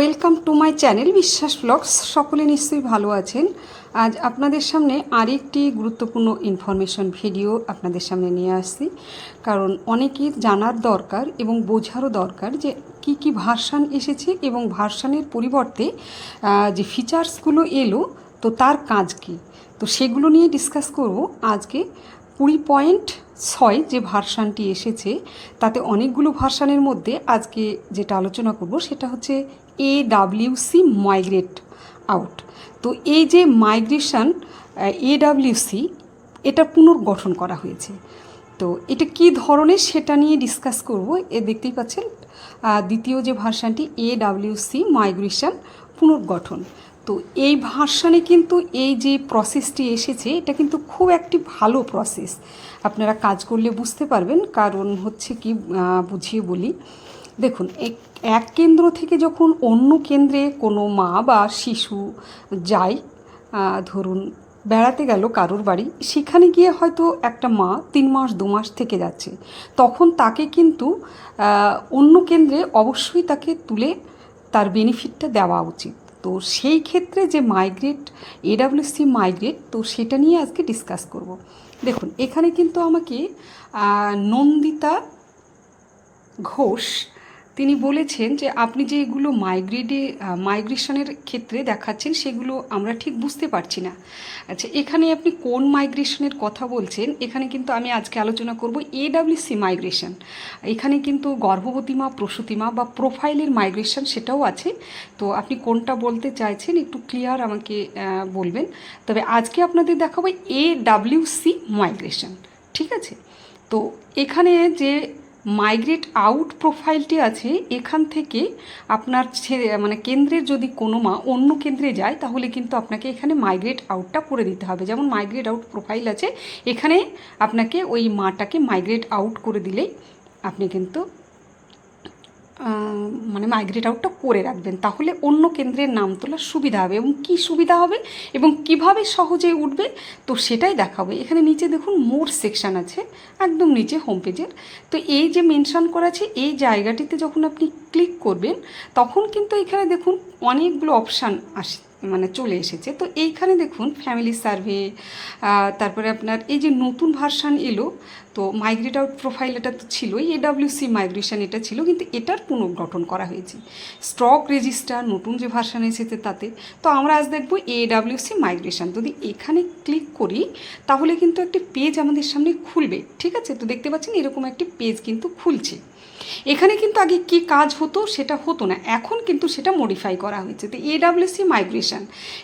Welcome to my channel Biswas blogs. সকলে নিশ্চয়ই ভালো আছেন। আজ আপনাদের সামনে আরেকটি গুরুত্বপূর্ণ ইনফরমেশন ভিডিও আপনাদের সামনে নিয়ে আসছি। কারণ অনেকের জানার দরকার এবং বোঝারও দরকার যে কি কি ভার্সান এসেছে এবং ভার্সানের পরিবর্তে যে ফিচার্সগুলো এলো, তো তার কাজ কি? তো সেগুলো নিয়ে ডিসকাস করব। আজকে কুড়ি পয়েন্ট ছয় যে ভার্সানটি এসেছে, তাতে অনেকগুলো ভার্সানের মধ্যে আজকে যেটা আলোচনা করব, সেটা হচ্ছে এ ডাব্লিউসি মাইগ্রেট আউট তো এই যে মাইগ্রেশন এ ডাব্লিউসি এটা পুনর্গঠন করা হয়েছে। তো এটা কি ধরনের সেটা নিয়ে ডিসকাস করব, এ দেখতেই পাচ্ছেন দ্বিতীয় যে ভার্সানটি এ ডাব্লিউসি মাইগ্রেশন পুনর্গঠন। তো এই ভার্সানে কিন্তু এই যে প্রসেসটি এসেছে, এটা কিন্তু খুব একটি ভালো প্রসেস আপনারা কাজ করলে বুঝতে পারবেন, কারণ হচ্ছে কি বুঝিয়ে বলি দেখুন, এক- কেন্দ্র থেকে যখন অন্য কেন্দ্রে কোনো মা বা শিশু যায় ধরুন বেড়াতে গেল কারোর বাড়ি, সেখানে গিয়ে হয়তো একটা মা তিন মাস, দু মাস থেকে যাচ্ছে। তখন তাকে কিন্তু অন্য কেন্দ্রে অবশ্যই তাকে তুলে তার বেনিফিটটা দেওয়া উচিত। তো সেই ক্ষেত্রে যে মাইগ্রেট এডাব্লিউসি মাইগ্রেট, তো সেটা নিয়ে আজকে ডিসকাস করব। দেখুন, এখানে কিন্তু আমাকে নন্দিতা ঘোষ তিনি বলেছেন যে আপনি যে এগুলো মাইগ্রেডে মাইগ্রেশনের ক্ষেত্রে দেখাচ্ছেন, সেগুলো আমরা ঠিক বুঝতে পারছি না। আচ্ছা এখানে আপনি কোন মাইগ্রেশনের কথা বলছেন? এখানে কিন্তু আমি আজকে আলোচনা করব এডাব্লিউসি মাইগ্রেশন এখানে কিন্তু গর্ভবতী মা, প্রসূতি মা বা প্রোফাইলের মাইগ্রেশন সেটাও আছে। তো আপনি কোনটা বলতে চাইছেন একটু ক্লিয়ার আমাকে বলবেন। তবে আজকে আপনাদের দেখাবো এ ডাব্লিউসি মাইগ্রেশন ঠিক আছে? তো এখানে যে মাইগ্রেট আউট প্রোফাইলটি আছে, এখান থেকে আপনার ছেড়ে মানে কেন্দ্রের যদি কোনো মা অন্য কেন্দ্রে যায়, তাহলে কিন্তু আপনাকে এখানে মাইগ্রেট আউটটা করে দিতে হবে। যেমন মাইগ্রেট আউট প্রোফাইল আছে, এখানে আপনাকে ওই মাটাকে মাইগ্রেট আউট করে দিলেই আপনি কিন্তু মানে মাইগ্রেট আউটটা করে রাখবেন। তাহলে অন্য কেন্দ্রের নাম তোলার সুবিধা হবে এবং কী সুবিধা হবে এবং কীভাবে সহজে উঠবে, তো সেটাই দেখাবে। এখানে নিচে দেখুন, মোর সেকশান আছে, একদম নিচে হোম পেজের তো এই যে মেনশন করা আছে, এই জায়গাটিতে যখন আপনি ক্লিক করবেন, তখন কিন্তু এখানে দেখুন অনেকগুলো অপশান আসে। মানে চলে এসেছে। তো এইখানে দেখুন ফ্যামিলি সার্ভে তারপরে আপনার এই যে নতুন ভার্সান এলো, তো মাইগ্রেট আউট প্রোফাইল এটা তো ছিলই এডাব্লিউসি মাইগ্রেশন এটা ছিল, কিন্তু এটার পুনর্গঠন করা হয়েছে। স্টক রেজিস্টার নতুন যে ভার্সান এসেছে তাতে, তো আমরা আজ দেখব এডাব্লিউসি মাইগ্রেশন যদি এখানে ক্লিক করি, তাহলে কিন্তু একটি পেজ আমাদের সামনে খুলবে, ঠিক আছে? তো দেখতে পাচ্ছেন এরকম একটি পেজ কিন্তু খুলছে। এখানে কিন্তু আগে কি কাজ হতো সেটা হতো না। এখন কিন্তু সেটা মডিফাই করা হয়েছে। তো এডাব্লিউসি মাইগ্রেশন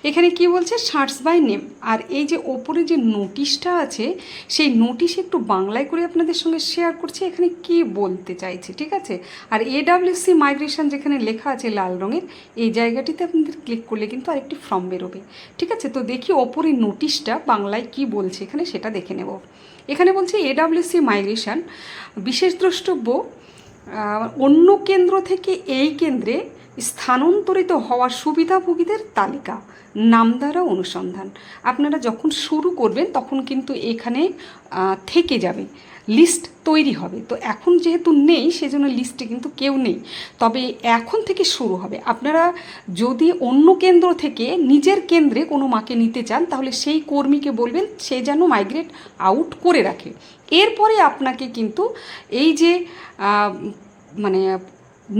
এখানে কি বলছে? সার্চ বাই নেম আর এই যে ওপরে যে নোটিশটা আছে, সেই নোটিশ একটু বাংলায় করে আপনাদের সঙ্গে শেয়ার করছি। এখানে কি বলতে চাইছে, ঠিক আছে? আর এডাব্লিউসি মাইগ্রেশন যেখানে লেখা আছে লাল রঙের, এই জায়গাটিতে আপনাদের ক্লিক করলে কিন্তু আরেকটি ফর্ম বেরোবে। ঠিক আছে? তো দেখি ওপরে নোটিশটা বাংলায় কি বলছে এখানে, সেটা দেখে নেব। এখানে বলছে এডাব্লিউসি মাইগ্রেশন বিশেষ দ্রষ্টব্য অন্য কেন্দ্র থেকে এই কেন্দ্রে স্থানান্তরিত হওয়ার সুবিধাভোগীদের তালিকা, নাম দ্বারা অনুসন্ধান। আপনারা যখন শুরু করবেন, তখন কিন্তু এখানে থেকে যাবে। লিস্ট তৈরি হবে। তো এখন যেহেতু নেই, সেজন্য লিস্টে কিন্তু কেউ নেই। তবে এখন থেকে শুরু হবে। আপনারা যদি অন্য কেন্দ্র থেকে নিজের কেন্দ্রে কোনো মাকে নিতে চান, তাহলে সেই কর্মীকে বলবেন, সে যেন মাইগ্রেট আউট করে রাখে। এরপরে আপনাকে কিন্তু এই যে মানে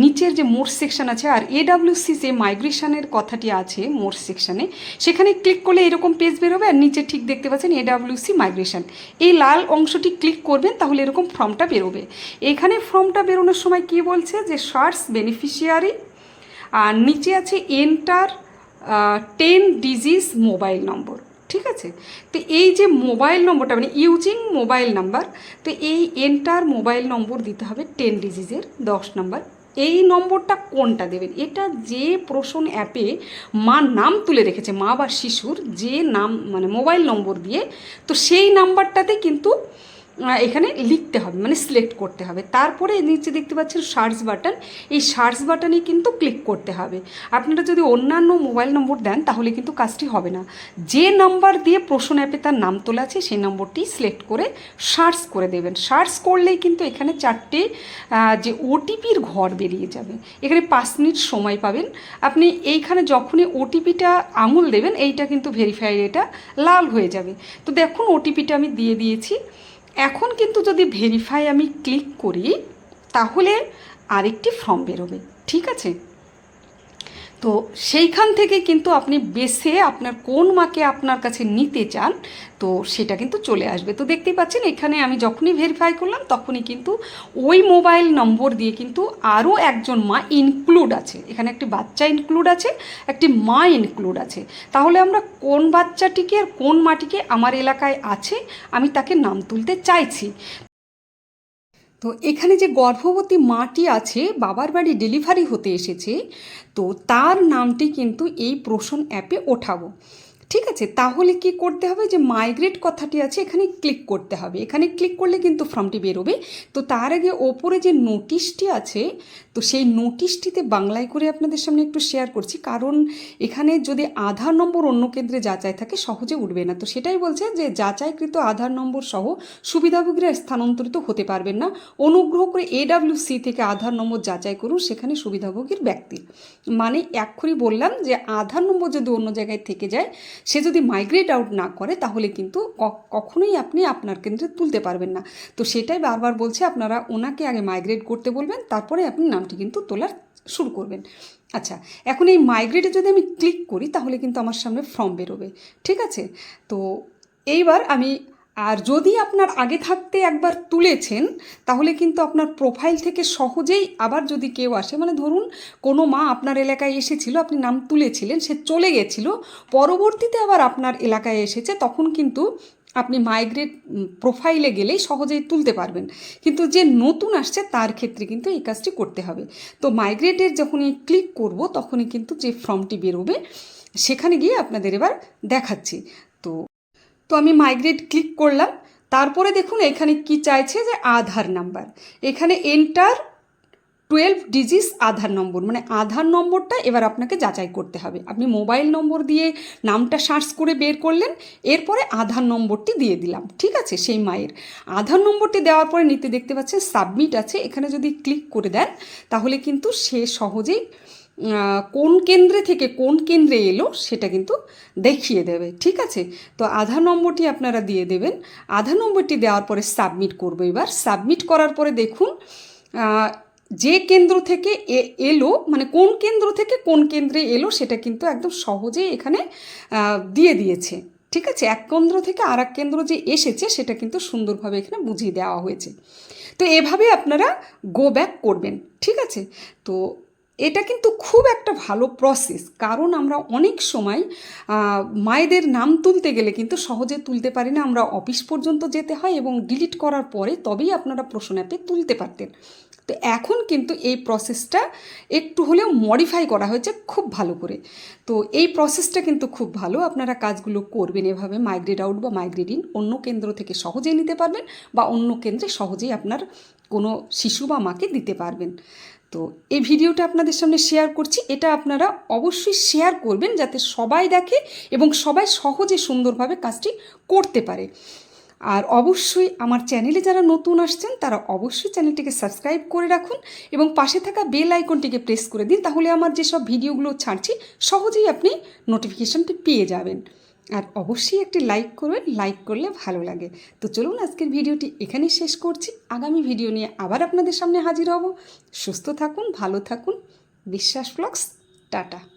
নিচের যে মোর সেকশন আছে আর এডাব্লিউসি যে মাইগ্রেশনের কথাটি আছে মোর সেকশনে সেখানে ক্লিক করলে এরকম পেজ বেরোবে আর নিচে ঠিক দেখতে পাচ্ছেন এডাব্লিউসি মাইগ্রেশন এই লাল অংশটি ক্লিক করবেন তাহলে এরকম ফর্মটা বেরোবে। এখানে ফর্মটা বেরোনোর সময় কি বলছে? যে সার্চ বেনিফিশিয়ারি আর নিচে আছে enter ten digits mobile number ঠিক আছে? তো এই যে মোবাইল নম্বরটা মানে ইউজিং মোবাইল নাম্বার তো এই এন্টার মোবাইল নম্বর দিতে হবে টেন ডিজিজের দশ নাম্বার এই নম্বরটা কোনটা দেবেন? এটা যে প্রশ্ন অ্যাপে মা নাম তুলে রেখেছে, মা বা শিশুর যে নাম মানে মোবাইল নম্বর দিয়ে, তো সেই নাম্বারটাতে কিন্তু এখানে লিখতে হবে মানে সিলেক্ট করতে হবে। তারপরে নিচে দেখতে পাচ্ছেন সার্চ বাটন এই সার্চ বাটনে কিন্তু ক্লিক করতে হবে। আপনারা যদি অন্যান্য মোবাইল নম্বর দেন, তাহলে কিন্তু কাজটি হবে না। যে নাম্বার দিয়ে প্রশ্ন অ্যাপে তার নাম তোলা আছে, সেই নম্বরটি সিলেক্ট করে সার্চ করে দেবেন। সার্চ করলেই কিন্তু এখানে চারটে যে ওটিপির ঘর বেরিয়ে যাবে। এখানে পাঁচ মিনিট সময় পাবেন। আপনি এইখানে যখনই ওটিপিটা আঙুল দেবেন, এইটা কিন্তু ভেরিফাই এটা লাল হয়ে যাবে। তো দেখুন ওটিপিটা আমি দিয়ে দিয়েছি। এখন কিন্তু যদি ভেরিফাই আমি ক্লিক করি তাহলে আরেকটি ফর্ম বেরোবে ঠিক আছে? তো সেইখান থেকে কিন্তু আপনি বেছে আপনার কোন মাকে আপনার কাছে নিতে চান, তো সেটা কিন্তু চলে আসবে। তো দেখতেই পাচ্ছেন, এখানে আমি যখনই ভেরিফাই করলাম, তখনই কিন্তু ওই মোবাইল নম্বর দিয়ে কিন্তু আরও একজন মা ইনক্লুড আছে। এখানে একটি বাচ্চা ইনক্লুড আছে, একটি মা ইনক্লুড আছে। তাহলে আমরা কোন বাচ্চাটিকে আর কোন মাটিকে আমার এলাকায় আছে, আমি তাকে নাম তুলতে চাইছি। তো এখানে যে গর্ভবতী মাটি আছে, বাবার বাড়ি ডেলিভারি হতে এসেছে, তো তার নামটি কিন্তু এই প্রশ্ন অ্যাপে ওঠাবো। ঠিক আছে, তাহলে কি করতে হবে যে মাইগ্রেট কথাটি আছে এখানে ক্লিক করতে হবে। এখানে ক্লিক করলে কিন্তু ফর্মটি বেরোবে। তো তার আগে ওপরে যে নোটিশটি আছে, তো সেই নোটিশটিতে বাংলায় করে আপনাদের সামনে একটু শেয়ার করছি। কারণ এখানে যদি আধার নম্বর অন্য কেন্দ্রে যাচাই থাকে, সহজে উঠবে না। তো সেটাই বলছে যে যাচাইকৃত আধার নম্বর সহ সুবিধাভোগীরা স্থানান্তরিত হতে পারবেন না। অনুগ্রহ করে এডাব্লিউসি থেকে আধার নম্বর যাচাই করুন, সেখানে সুবিধাভোগীর ব্যক্তির মানে এক্ষুনি বললাম যে আধার নম্বর যদি অন্য জায়গায় থেকে যায় সে যদি মাইগ্রেট আউট না করে, তাহলে কিন্তু কখনোই আপনি আপনার কেন্দ্রে তুলতে পারবেন না। তো সেটাই বারবার বলছে, আপনারা ওনাকে আগে মাইগ্রেট করতে বলবেন, তারপরে আপনি নামটি কিন্তু তোলার শুরু করবেন। আচ্ছা এখন এই মাইগ্রেটে যদি আমি ক্লিক করি, তাহলে কিন্তু আমার সামনে ফর্ম বেরোবে। ঠিক আছে? তো এইবার আমি আর যদি আপনার আগে থাকতে একবার তুলেছেন, তাহলে কিন্তু আপনার প্রোফাইল থেকে সহজেই আবার যদি কেউ আসে মানে ধরুন কোনো মা আপনার এলাকায় এসেছিল, আপনি নাম তুলেছিলেন, সে চলে গেছিল, পরবর্তীতে আবার আপনার এলাকায় এসেছে, তখন কিন্তু আপনি মাইগ্রেট প্রোফাইলে গেলেই সহজেই তুলতে পারবেন। কিন্তু যে নতুন আসছে, তার ক্ষেত্রে কিন্তু এই কাজটি করতে হবে। তো মাইগ্রেটের যখনই ক্লিক করব, তখনই কিন্তু যে ফর্মটি বেরোবে, সেখানে গিয়ে আপনাদের এবার দেখাচ্ছি। তো আমি মাইগ্রেট ক্লিক করলাম। তারপরে দেখুন এখানে কি চাইছে যে আধার নাম্বার এখানে enter twelve digits Aadhaar number. মানে আধার নম্বরটা এবার আপনাকে যাচাই করতে হবে। আপনি মোবাইল নম্বর দিয়ে নামটা সার্চ করে বের করলেন, এরপরে আধার নম্বরটি দিয়ে দিলাম। ঠিক আছে? সেই মায়ের। আধার নম্বরটি দেওয়ার পরে নিতে দেখতে পাচ্ছেন সাবমিট আছে। এখানে যদি ক্লিক করে দেন, তাহলে কিন্তু সে সহজেই কোন কেন্দ্রে থেকে কোন কেন্দ্রে এলো সেটা কিন্তু দেখিয়ে দেবে, ঠিক আছে? তো আধার নম্বরটি আপনারা দিয়ে দেবেন। আধার নম্বরটি দেওয়ার পরে সাবমিট করব এবার। সাবমিট করার পরে দেখুন যে কেন্দ্র থেকে এলো মানে কোন কেন্দ্র থেকে কোন কেন্দ্রে এলো সেটা কিন্তু একদম সহজেই এখানে দিয়ে দিয়েছে, ঠিক আছে? এক কেন্দ্র থেকে আর এক কেন্দ্র যে এসেছে সেটা কিন্তু সুন্দরভাবে এখানে বুঝিয়ে দেওয়া হয়েছে। তো এভাবে আপনারা গো ব্যাক করবেন, ঠিক আছে? তো এটা কিন্তু খুব একটা ভালো প্রসেস কারণ আমরা অনেক সময় মায়েদের নাম তুলতে গেলে কিন্তু সহজে তুলতে পারি না, আমরা অফিস পর্যন্ত যেতে হয় এবং ডিলিট করার পরে তবেই আপনারা প্রশ্ন অ্যাপে তুলতে পারতেন। তো এখন কিন্তু এই প্রসেসটা একটু হলেও মডিফাই করা হয়েছে খুব ভালো করে। তো এই প্রসেসটা কিন্তু খুব ভালো, আপনারা কাজগুলো করবেন এভাবে মাইগ্রেট আউট বা মাইগ্রেট ইন অন্য কেন্দ্র থেকে সহজেই নিতে পারবেন বা অন্য কেন্দ্রে সহজেই আপনার কোনো শিশু বা মাকে দিতে পারবেন। তো এই ভিডিওটা আপনাদের সামনে শেয়ার করছি। এটা আপনারা অবশ্যই শেয়ার করবেন যাতে সবাই দেখে এবং সবাই সহজে সুন্দরভাবে কাজটি করতে পারে। আর অবশ্যই আমার চ্যানেলে যারা নতুন আসছেন, তারা অবশ্যই চ্যানেলটিকে সাবস্ক্রাইব করে রাখুন এবং পাশে থাকা বেল আইকনটিকে প্রেস করে দিন, তাহলে আমার যেসব ভিডিওগুলো ছাড়ছি, সহজেই আপনি নোটিফিকেশনটি পেয়ে যাবেন। আর অবশ্যই একটি লাইক করবেন লাইক করলে ভালো লাগে। তো চলুন আজকের ভিডিওটি এখানেই শেষ করছি। আগামী ভিডিও নিয়ে আবার আপনাদের সামনে হাজির হব। সুস্থ থাকুন, ভালো থাকুন। বিশ্বাস ব্লগস, টাটা।